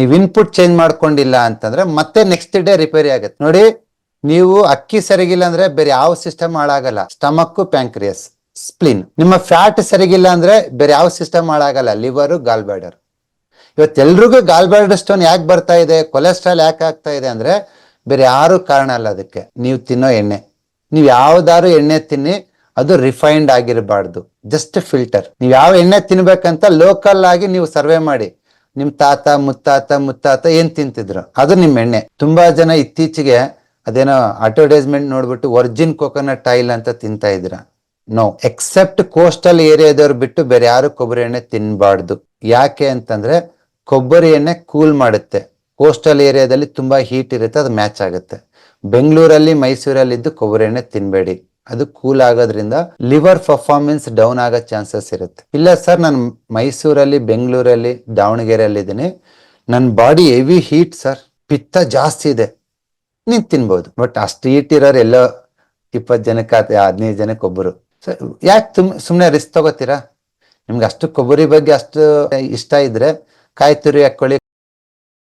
ನೀವು input change ಮಾಡ್ಕೊಂಡಿಲ್ಲ ಅಂತಂದ್ರೆ ಮತ್ತೆ ನೆಕ್ಸ್ಟ್ ಡೇ ರಿಪೇರಿ ಆಗುತ್ತೆ. ನೋಡಿ, ನೀವು ಅಕ್ಕಿ ಸರಿಗಿಲ್ಲ ಅಂದ್ರೆ ಬೇರೆ ಯಾವ ಸಿಸ್ಟಮ್ ಹಾಳಾಗಲ್ಲ. ಸ್ಟಮಕ್ ಪ್ಯಾಂಕ್ರಿಯಸ್ ಸ್ಪ್ಲಿನ್ ನಿಮ್ಮ ಫ್ಯಾಟ್ ಸರಿಗಿಲ್ಲ ಅಂದ್ರೆ ಬೇರೆ ಯಾವ ಸಿಸ್ಟಮ್ ಹಾಳಾಗಲ್ಲ. ಲಿವರ್ ಗಾಲ್ ಬ್ಯಾಡರ್ ಇವತ್ತೆಲ್ರಿಗೂ ಗಾಲ್ ಬ್ಯಾಡರ್ ಸ್ಟೋನ್ ಯಾಕೆ ಬರ್ತಾ ಇದೆ? ಕೊಲೆಸ್ಟ್ರಾಲ್ ಯಾಕೆ ಆಗ್ತಾ ಇದೆ ಅಂದ್ರೆ ಬೇರೆ ಯಾರು ಕಾರಣ ಅಲ್ಲ ಅದಕ್ಕೆ. ನೀವು ತಿನ್ನೋ ಎಣ್ಣೆ. ನೀವು ಯಾವ್ದಾರು ಎಣ್ಣೆ ತಿನ್ನಿ, ಅದು ರಿಫೈನ್ಡ್ ಆಗಿರಬಾರ್ದು. ಜಸ್ಟ್ ಫಿಲ್ಟರ್ ನೀವು ಯಾವ ಎಣ್ಣೆ ತಿನ್ಬೇಕಂತ ಲೋಕಲ್ ಆಗಿ ನೀವು ಸರ್ವೆ ಮಾಡಿ. ನಿಮ್ ತಾತ, ಮುತ್ತಾತ ಮುತ್ತಾತ ಏನ್ ತಿಂತಿದ್ರು? ಅದು ನಿಮ್ ಎಣ್ಣೆ. ತುಂಬಾ ಜನ ಇತ್ತೀಚೆಗೆ ಅದೇನೋ ಅಡ್ವರ್ಟೈಸ್ಮೆಂಟ್ ನೋಡ್ಬಿಟ್ಟು ಒರಿಜಿನ್ ಕೋಕೋನಟ್ ಆಯಿಲ್ ಅಂತ ತಿಂತಾ ಇದ್ರ. ನೋ ಎಕ್ಸೆಪ್ಟ್ ಕೋಸ್ಟಲ್ ಏರಿಯಾದವ್ರು ಬಿಟ್ಟು ಬೇರೆ ಯಾರು ಕೊಬ್ಬರಿ ಎಣ್ಣೆ ತಿನ್ಬಾರ್ದು. ಯಾಕೆ ಅಂತಂದ್ರೆ ಕೊಬ್ಬರಿ ಎಣ್ಣೆ ಕೂಲ್ ಮಾಡುತ್ತೆ. ಕೋಸ್ಟಲ್ ಏರಿಯಾದಲ್ಲಿ ತುಂಬಾ ಹೀಟ್ ಇರುತ್ತೆ, ಅದು ಮ್ಯಾಚ್ ಆಗುತ್ತೆ. ಬೆಂಗಳೂರಲ್ಲಿ ಮೈಸೂರಲ್ಲಿ ಇದ್ದು ಕೊಬ್ಬರಿ ಎಣ್ಣೆ ತಿನ್ಬೇಡಿ. ಅದು ಕೂಲ್ ಆಗೋದ್ರಿಂದ ಲಿವರ್ ಪರ್ಫಾರ್ಮೆನ್ಸ್ ಡೌನ್ ಆಗೋ ಚಾನ್ಸಸ್ ಇರುತ್ತೆ. ಇಲ್ಲ ಸರ್ ನಾನು ಮೈಸೂರಲ್ಲಿ, ಬೆಂಗಳೂರಲ್ಲಿ ದಾವಣಗೆರೆಯಲ್ಲಿ ಇದ್ದೀನಿ ನನ್ನ ಬಾಡಿ ಹೆವಿ ಹೀಟ್ ಸರ್ ಪಿತ್ತ ಜಾಸ್ತಿ ಇದೆ. ನೀನ್ ತಿನ್ಬಹುದು ಬಟ್ ಅಷ್ಟು ಹೀಟ್ ಇರೋರು ಎಲ್ಲೋ ಇಪ್ಪತ್ತು ಜನಕ್ಕೆ ಹದಿನೈದು ಜನಕ್ಕೆ ಒಬ್ಬರು ಯಾಕೆ ತುಂಬ ಸುಮ್ಮನೆ ರಿಸ್ಕ್ ತಗೋತೀರಾ? ನಿಮ್ಗೆ ಅಷ್ಟು ಕೊಬ್ಬರಿ ಬಗ್ಗೆ ಅಷ್ಟು ಇಷ್ಟ ಇದ್ರೆ ಕಾಯಿ ತುರಿ ಹಾಕೊಳ್ಳಿ